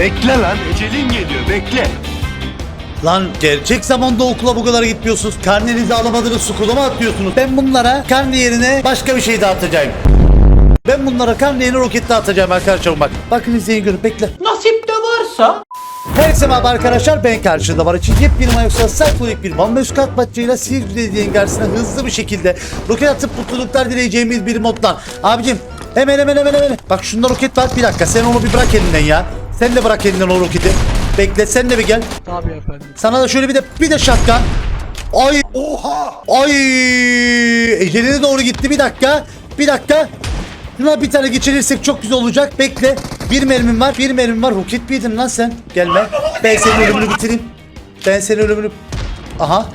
Bekle lan ecelin geliyor bekle. Lan gerçek zamanda okula bu kadar gitmiyorsunuz. Karnenizi alamadınız sukula mı atıyorsunuz? Ben bunlara karne yerine başka bir şey dağıtacağım. Ben bunlara karne yerine roket dağıtacağım arkadaşlar bak. Bakın izleyin görün bekle. Nasip de varsa Herkese merhaba arkadaşlar ben karşında var için yepyeni mayoksa saykolik bir Van Möskat maçıyla Silivri dediğin karşısına hızlı bir şekilde roket atıp mutluluklar dileyeceğimiz bir moddan. Abicim hemen hemen hemen hemen. Bak şunda roket var bir dakika sen onu bir bırak elinden ya. Sen de bırak elinden o roketi. Bekle sen de bir gel. Tabii efendim. Sana da şöyle bir de bir de şatkan. Ay oha. Ay eceline doğru gitti bir dakika. Bir dakika. Şuna bir tane geçirirsek çok güzel olacak. Bekle. Bir mermim var. Bir mermim var. Roket mi yedin lan sen? Gelme. Ben senin ölümünü bitireyim. Ben senin ölümünü... Aha.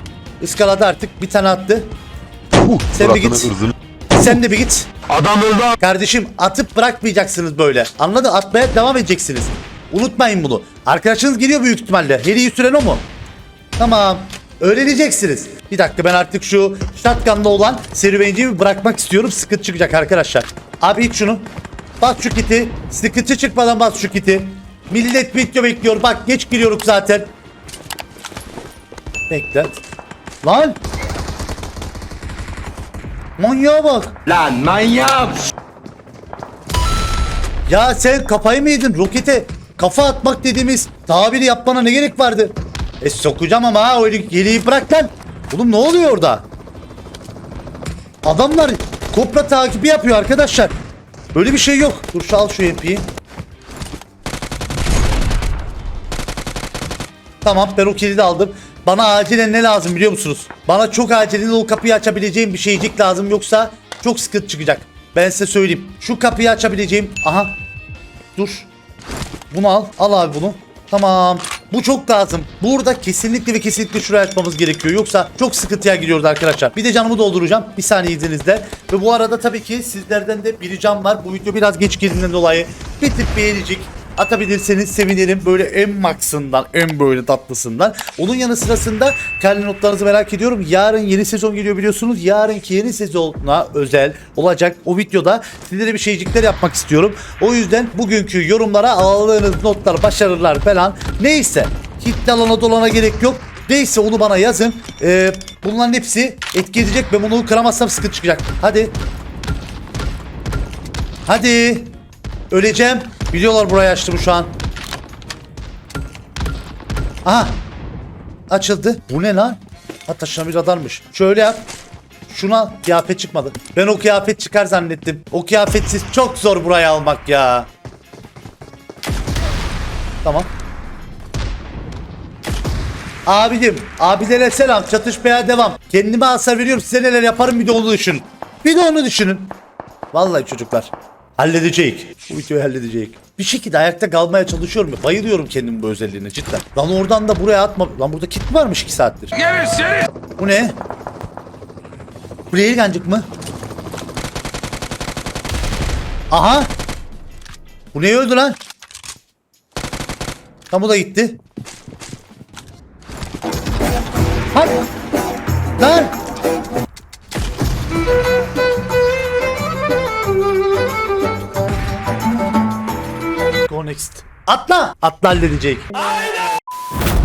Iskaladı artık. Bir tane attı. Sen bir git. Sen de bir git. Adam öldü. Kardeşim atıp bırakmayacaksınız böyle. Anladın? Atmaya devam edeceksiniz. Unutmayın bunu. Arkadaşınız geliyor büyük ihtimalle. Heliyi süren o mu? Tamam. Öğreneceksiniz. Bir dakika ben artık şu shotgun'da olan serüvenciyi bırakmak istiyorum. Sıkıntı çıkacak arkadaşlar. Abi iç şunu. Bas şu kiti. Sıkıntı çıkmadan bas şu kiti. Millet video bekliyor. Bak geç giriyoruz zaten. Bekle. Lan. Manyağa bak. Lan manyak. Ya sen kafayı mı yedin? Rokete kafa atmak dediğimiz tabiri yapmana ne gerek vardı? E sokacağım ama ha öyle yeleği bırak lan. Oğlum ne oluyor orada? Adamlar kopra takibi yapıyor arkadaşlar. Böyle bir şey yok. Dur al şu MP'yi. Tamam ben o kilidi aldım. Bana acilen ne lazım biliyor musunuz? Bana çok acilen o kapıyı açabileceğim bir şeycik lazım yoksa çok sıkıntı çıkacak. Ben size söyleyeyim. Şu kapıyı açabileceğim. Aha. Dur. Bunu al. Al abi bunu. Tamam. Bu çok lazım. Burada kesinlikle ve kesinlikle şuraya açmamız gerekiyor. Yoksa çok sıkıntıya giriyoruz arkadaşlar. Bir de canımı dolduracağım. Bir saniye izninizle. Ve bu arada tabii ki sizlerden de bir ricam var. Bu video biraz geç girdiğinden dolayı bir tık beğenecek atabilirseniz sevinirim. Böyle en max'ından, en böyle tatlısından. Onun yanı sırasında kendi notlarınızı merak ediyorum. Yarın yeni sezon geliyor biliyorsunuz. Yarınki yeni sezona özel olacak. O videoda sizlere bir şeycikler yapmak istiyorum. O yüzden bugünkü yorumlara aldığınız notlar, başarılar falan neyse. Hiç dalana dolana gerek yok. Neyse onu bana yazın. Ee, bunların hepsi etki edecek. Ben bunu kıramazsam sıkıntı çıkacak. Hadi. Hadi. Öleceğim. Biliyorlar burayı açtım şu an. Aha. Açıldı. Bu ne lan? Ha taşına bir radarmış. Şöyle yap. Şuna kıyafet çıkmadı. Ben o kıyafet çıkar zannettim. O kıyafetsiz çok zor burayı almak ya. Tamam. Abicim, abilere selam. Çatışmaya devam. Kendime hasar veriyorum. Size neler yaparım bir de onu düşünün. Bir de onu düşünün. Vallahi çocuklar. Halledecek. Bu videoyu halledecek. Bir şekilde ayakta kalmaya çalışıyorum. Bayılıyorum kendim bu özelliğine cidden. Lan oradan da buraya atma. Lan burada kit mi varmış 2 saattir? Bu ne? Buraya gancık mı? Aha. Bu ne öldü lan? Tam bu da gitti. Hadi. Lan. Next. Atla. Atla halledecek.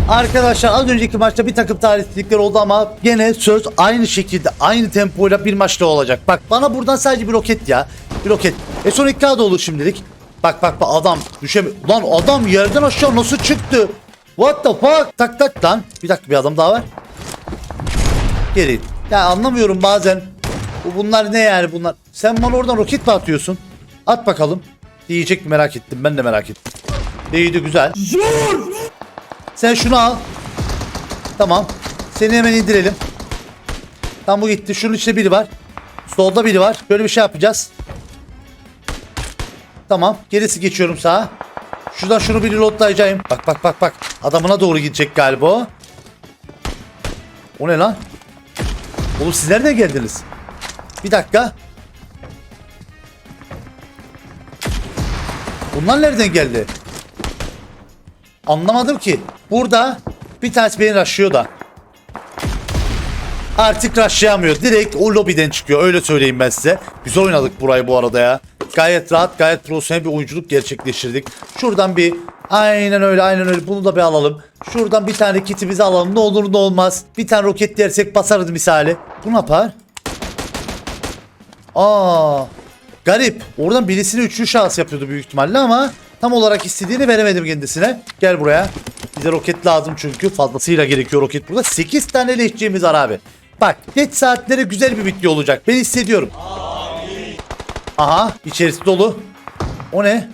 Arkadaşlar az önceki maçta bir takım talihsizlikler oldu ama gene söz aynı şekilde aynı tempoyla bir maçta olacak. Bak bana buradan sadece bir roket ya. Bir roket. E son 2 da olur şimdilik. Bak bak bak adam düşemiyor. Lan adam yerden aşağı nasıl çıktı? What the fuck? Tak tak lan. Bir dakika bir adam daha var. Geri. Ya anlamıyorum bazen. Bu bunlar ne yani bunlar? Sen bana oradan roket mi atıyorsun? At bakalım. Diyecek mi merak ettim. Ben de merak ettim. İyiydi güzel. Sen şunu al. Tamam. Seni hemen indirelim. Tam bu gitti. Şunun içinde biri var. Solda biri var. Böyle bir şey yapacağız. Tamam. Gerisi geçiyorum sağa. Şuradan şunu bir reloadlayacağım. Bak bak bak bak. Adamına doğru gidecek galiba o. O ne lan? Oğlum siz nereden geldiniz? Bir dakika. Bunlar nereden geldi? Anlamadım ki. Burada bir tanesi beni rushlıyor da. Artık rushlayamıyor. Direkt o lobiden çıkıyor. Öyle söyleyeyim ben size. Güzel oynadık burayı bu arada ya. Gayet rahat, gayet profesyonel bir oyunculuk gerçekleştirdik. Şuradan bir aynen öyle, aynen öyle. Bunu da bir alalım. Şuradan bir tane kitimizi alalım. Ne olur ne olmaz. Bir tane roket dersek basarız misali. Bu ne yapar? Aa, garip. Oradan birisini üçlü şahıs yapıyordu büyük ihtimalle ama tam olarak istediğini veremedim kendisine. Gel buraya. Bize roket lazım çünkü fazlasıyla gerekiyor roket burada. 8 tane leşçiğimiz var abi. Bak geç saatlere güzel bir video olacak. Ben hissediyorum. Aha içerisi dolu. O ne?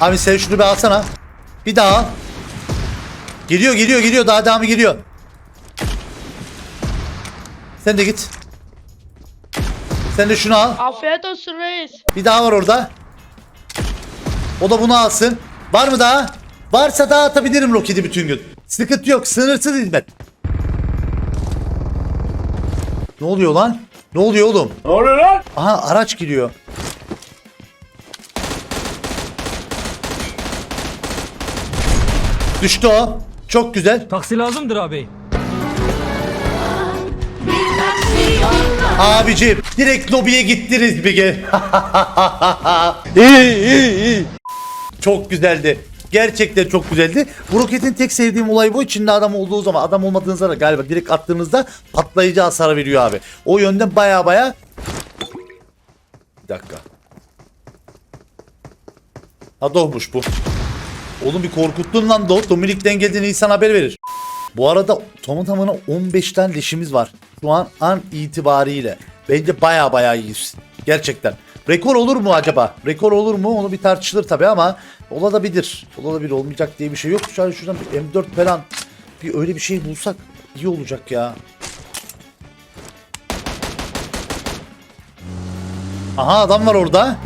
Abi sen şunu bir alsana. Bir daha. Geliyor geliyor geliyor daha devamı geliyor. Sen de git. Sen de şunu al. Afiyet olsun reis. Bir daha var orada. O da bunu alsın. Var mı daha? Varsa daha atabilirim roketi bütün gün. Sıkıntı yok. Sınırsız hizmet. Ne oluyor lan? Ne oluyor oğlum? Ne oluyor lan? Aha araç giriyor. Düştü o. Çok güzel. Taksi lazımdır abi. Abicim direkt lobiye gittiniz Bige. iyi iyi iyi. Çok güzeldi. Gerçekten çok güzeldi. Bu roketin tek sevdiğim olay bu. İçinde adam olduğu zaman adam olmadığınızda da galiba direkt attığınızda patlayıcı hasar veriyor abi. O yönden baya baya Bir dakika. Ha doğmuş bu. Oğlum bir korkuttun lan Doğ. Dominik'ten geldiğin insan haber verir. Bu arada tamı tamına 15 tane leşimiz var. Şu an an itibariyle. Bence baya baya iyiyiz. Gerçekten. Rekor olur mu acaba? Rekor olur mu? Onu bir tartışılır tabi ama olabilir. Olabilir olmayacak diye bir şey yok. Şu an şuradan bir M4 falan bir öyle bir şey bulsak iyi olacak ya. Aha adam var orada.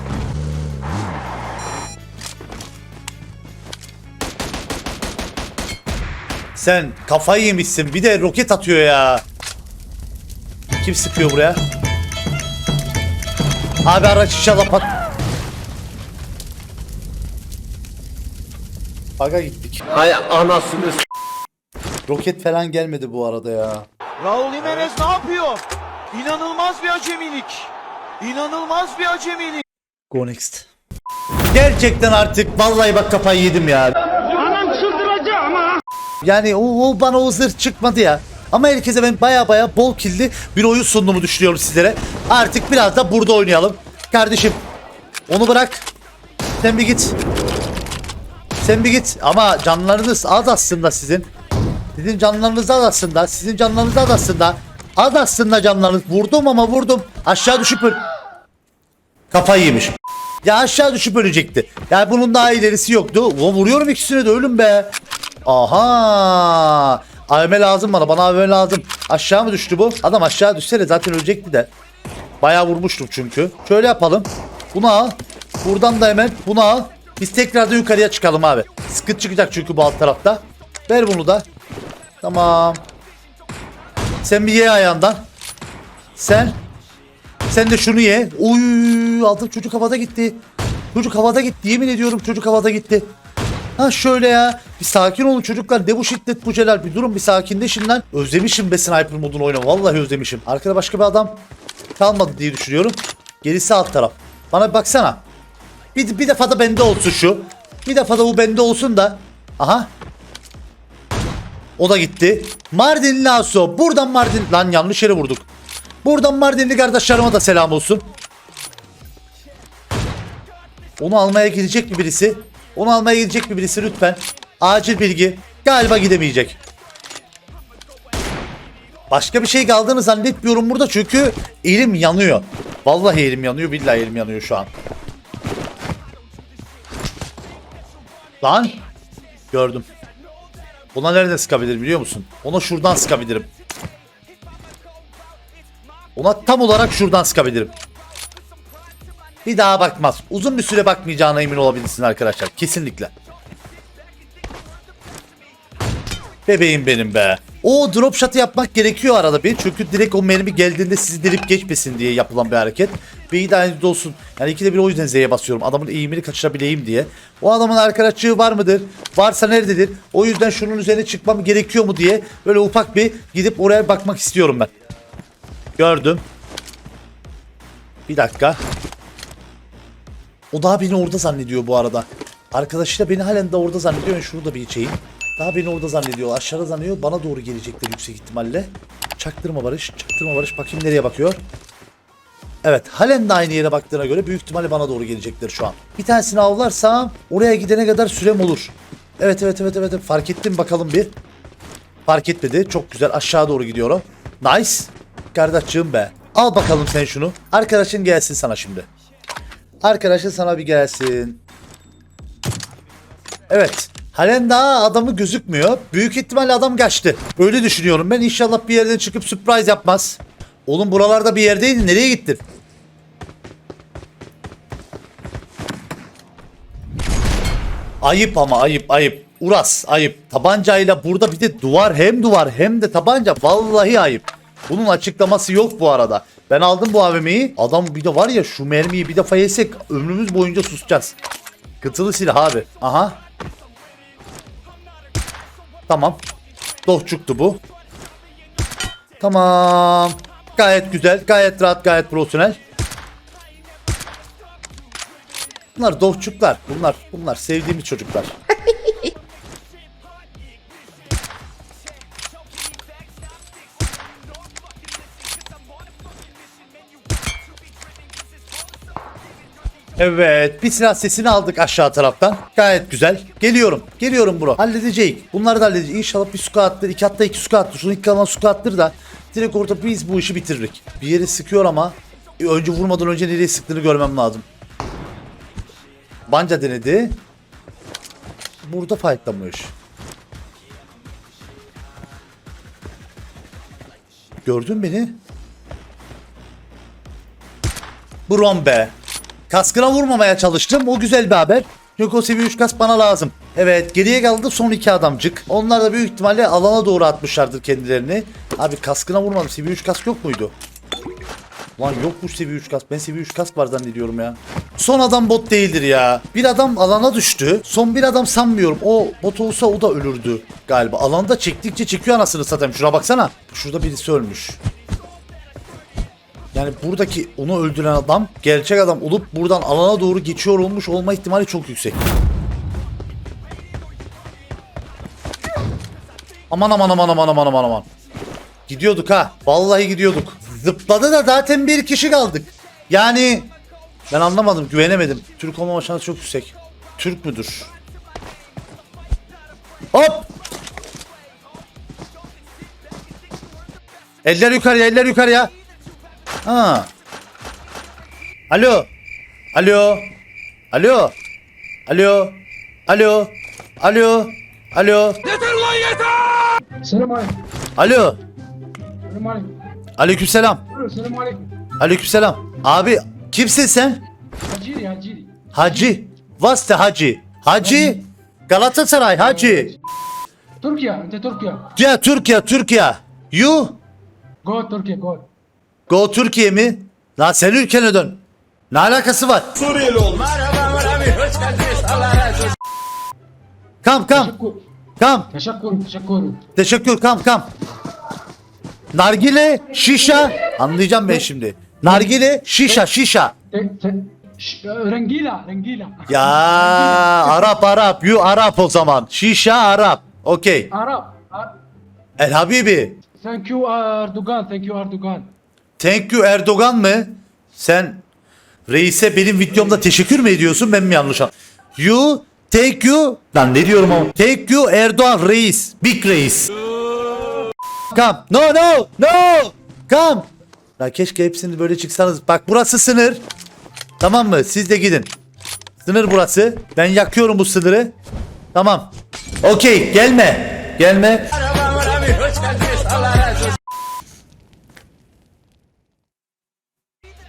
Sen kafayı yemişsin. Bir de roket atıyor ya. Kim sıkıyor buraya? Abi araç inşallah pat... Baga gittik. Hay anasını s- Roket falan gelmedi bu arada ya. Raul Jimenez ne yapıyor? İnanılmaz bir acemilik. İnanılmaz bir acemilik. Go next. Gerçekten artık vallahi bak kafayı yedim ya. Yani o, o bana o zırh çıkmadı ya. Ama herkese ben baya baya bol killi bir oyun sunduğumu düşünüyorum sizlere. Artık biraz da burada oynayalım. Kardeşim onu bırak. Sen bir git. Sen bir git. Ama canlarınız az aslında sizin. Sizin canlarınız az aslında. Sizin canlarınız az aslında. Az aslında canlarınız. Vurdum ama vurdum. Aşağı düşüp öl- Kafayı yemiş. Ya aşağı düşüp ölecekti. Ya bunun daha ilerisi yoktu. Vuruyorum ikisine de ölüm be. Aha. AVM lazım bana. Bana AVM lazım. Aşağı mı düştü bu? Adam aşağı düşse de zaten ölecekti de. Bayağı vurmuştum çünkü. Şöyle yapalım. Bunu al. Buradan da hemen bunu al. Biz tekrardan yukarıya çıkalım abi. Sıkıntı çıkacak çünkü bu alt tarafta. Ver bunu da. Tamam. Sen bir ye ayağından. Sen. Sen de şunu ye. Oy aldım çocuk havada gitti. Çocuk havada gitti. Yemin ediyorum çocuk havada gitti. Ha şöyle ya. Bir sakin olun çocuklar. Ne bu şiddet bu celal. Bir durun bir sakinleşin lan. Özlemişim be sniper modunu oynamayı. Vallahi özlemişim. Arkada başka bir adam kalmadı diye düşünüyorum. Gerisi alt taraf. Bana bir baksana. Bir, bir defa da bende olsun şu. Bir defa da bu bende olsun da. Aha. O da gitti. Mardinli Aso. Buradan Mardin... Lan yanlış yere vurduk. Buradan Mardinli kardeşlerime de selam olsun. Onu almaya gidecek mi birisi? Onu almaya gidecek mi birisi lütfen? Acil bilgi. Galiba gidemeyecek. Başka bir şey kaldığını zannetmiyorum burada çünkü elim yanıyor. Vallahi elim yanıyor, billahi elim yanıyor şu an. Lan! Gördüm. Buna nereden sıkabilirim biliyor musun? Ona şuradan sıkabilirim. Ona tam olarak şuradan sıkabilirim. Bir daha bakmaz. Uzun bir süre bakmayacağına emin olabilirsin arkadaşlar. Kesinlikle. Bebeğim benim be. O drop shot'ı yapmak gerekiyor arada bir. Çünkü direkt o mermi geldiğinde sizi delip geçmesin diye yapılan bir hareket. İyi de aynı olsun. Yani ikide bir o yüzden Z'ye basıyorum. Adamın eğimini kaçırabileyim diye. O adamın arkadaşlığı var mıdır? Varsa nerededir? O yüzden şunun üzerine çıkmam gerekiyor mu diye böyle ufak bir gidip oraya bakmak istiyorum ben. Gördüm. Bir dakika. O daha beni orada zannediyor bu arada. Arkadaşı da beni halen de orada zannediyor. Ben şunu da bir içeyim. Daha beni orada zannediyor. Aşağıda zannediyor. Bana doğru gelecekler yüksek ihtimalle. Çaktırma Barış. Çaktırma Barış. Bakayım nereye bakıyor. Evet. Halen de aynı yere baktığına göre büyük ihtimalle bana doğru gelecekler şu an. Bir tanesini avlarsam oraya gidene kadar sürem olur. Evet evet evet. evet. Fark ettim bakalım bir. Fark etmedi. Çok güzel. Aşağı doğru gidiyor o. Nice. Kardeşciğim be. Al bakalım sen şunu. Arkadaşın gelsin sana şimdi. Arkadaşın sana bir gelsin. Evet. Halen daha adamı gözükmüyor. Büyük ihtimalle adam kaçtı. Öyle düşünüyorum ben. İnşallah bir yerden çıkıp sürpriz yapmaz. Oğlum buralarda bir yerdeydin. Nereye gittin? Ayıp ama ayıp ayıp. Uras ayıp. Tabancayla burada bir de duvar hem duvar hem de tabanca. Vallahi ayıp. Bunun açıklaması yok bu arada. Ben aldım bu AVM'yi. Adam bir de var ya şu mermiyi bir defa yesek ömrümüz boyunca susacağız. Kıtılı silah abi. Aha. Tamam. Dohçuktu bu. Tamam. Gayet güzel. Gayet rahat. Gayet profesyonel. Bunlar dohçuklar. Bunlar bunlar sevdiğimiz çocuklar. Evet bir silah sesini aldık aşağı taraftan. Gayet güzel. Geliyorum. Geliyorum bro. Halledecek. Bunları da halledeceğiz. İnşallah bir squat'tır. iki hatta iki squat'tır. Şunu ilk kalan squat'tır da direkt orada biz bu işi bitiririk. Bir yeri sıkıyor ama e, önce vurmadan önce nereye sıktığını görmem lazım. Banca denedi. Burada fightlamış. Gördün beni. Brom be. Kaskına vurmamaya çalıştım. O güzel bir haber. Çünkü o seviye 3 kask bana lazım. Evet geriye kaldı son iki adamcık. Onlar da büyük ihtimalle alana doğru atmışlardır kendilerini. Abi kaskına vurmadım. Seviye 3 kask yok muydu? Lan yokmuş seviye 3 kask. Ben seviye 3 kask var zannediyorum ya. Son adam bot değildir ya. Bir adam alana düştü. Son bir adam sanmıyorum. O bot olsa o da ölürdü galiba. Alanda çektikçe çekiyor anasını satayım. Şuna baksana. Şurada birisi ölmüş. Yani buradaki onu öldüren adam gerçek adam olup buradan alana doğru geçiyor olmuş olma ihtimali çok yüksek. Aman aman aman aman aman aman aman. Gidiyorduk ha. Vallahi gidiyorduk. Zıpladı da zaten bir kişi kaldık. Yani ben anlamadım, güvenemedim. Türk olmama şansı çok yüksek. Türk müdür? Hop! Eller yukarıya, eller yukarıya. Ha. Alo. Alo. Alo. Alo. Alo. Alo. Alo. Selam aleyküm. Alo. Selam aleyküm. Aleykümselam. Buyurun, Selam aleyküm. Aleykümselam. Abi kimsin sen? Haciri Haciri. Hacı. What's the Hacı? Hacı. Galatasaray Hacı. Türkiye, Türkiye. Ya Türkiye, Türkiye. You Go Türkiye, go. Go Türkiye mi? Lan sen ülkene dön. Ne alakası var? Suriyeli olmuş. Kam kam kam. Teşekkür, teşekkür. Teşekkür kam kam. Nargile, şişa. Anlayacağım ben şimdi. Nargile, şişa, şişa. Te, te, ş, rengila, rengila. Ya Arap Arap. You Arap o zaman. Şişa Arap. Okey. Arap. Ar- El Habibi. Thank you Erdogan, thank you Erdogan. Thank you Erdogan mı? Sen reise benim videomda teşekkür mü ediyorsun? Ben mi yanlış anladım? You thank you. Lan ne diyorum ama? Thank you Erdoğan reis. Big reis. Come. No no no. Come. Ya keşke hepsini böyle çıksanız. Bak burası sınır. Tamam mı? Siz de gidin. Sınır burası. Ben yakıyorum bu sınırı. Tamam. Okey gelme. Gelme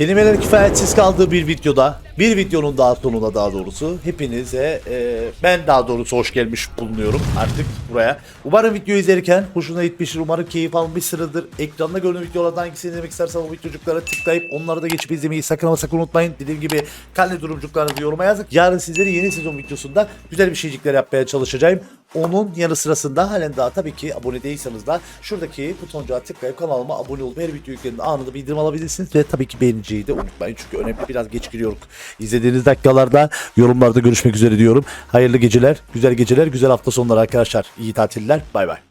Kelimeler kifayetsiz kaldığı bir videoda, bir videonun daha sonunda daha doğrusu hepinize e, ben daha doğrusu hoş gelmiş bulunuyorum artık buraya. Umarım video izlerken hoşuna gitmiştir, umarım keyif almışsınızdır. Ekranda gördüğüm videolardan hangisini izlemek istersen o videocuklara tıklayıp onları da geçip izlemeyi sakın ama sakın unutmayın. Dediğim gibi kalli durumcuklarınızı yoruma yazın. Yarın sizleri yeni sezon videosunda güzel bir şeycikler yapmaya çalışacağım. Onun yanı sırasında halen daha tabii ki abone değilseniz de şuradaki butoncuğa tıklayıp kanalıma abone olup her video yüklendiğinde anında bildirim alabilirsiniz. Ve tabii ki beğeniciyi de unutmayın çünkü önemli biraz geç giriyoruz. İzlediğiniz dakikalarda yorumlarda görüşmek üzere diyorum. Hayırlı geceler, güzel geceler, güzel hafta sonları arkadaşlar. İyi tatiller, bay bay.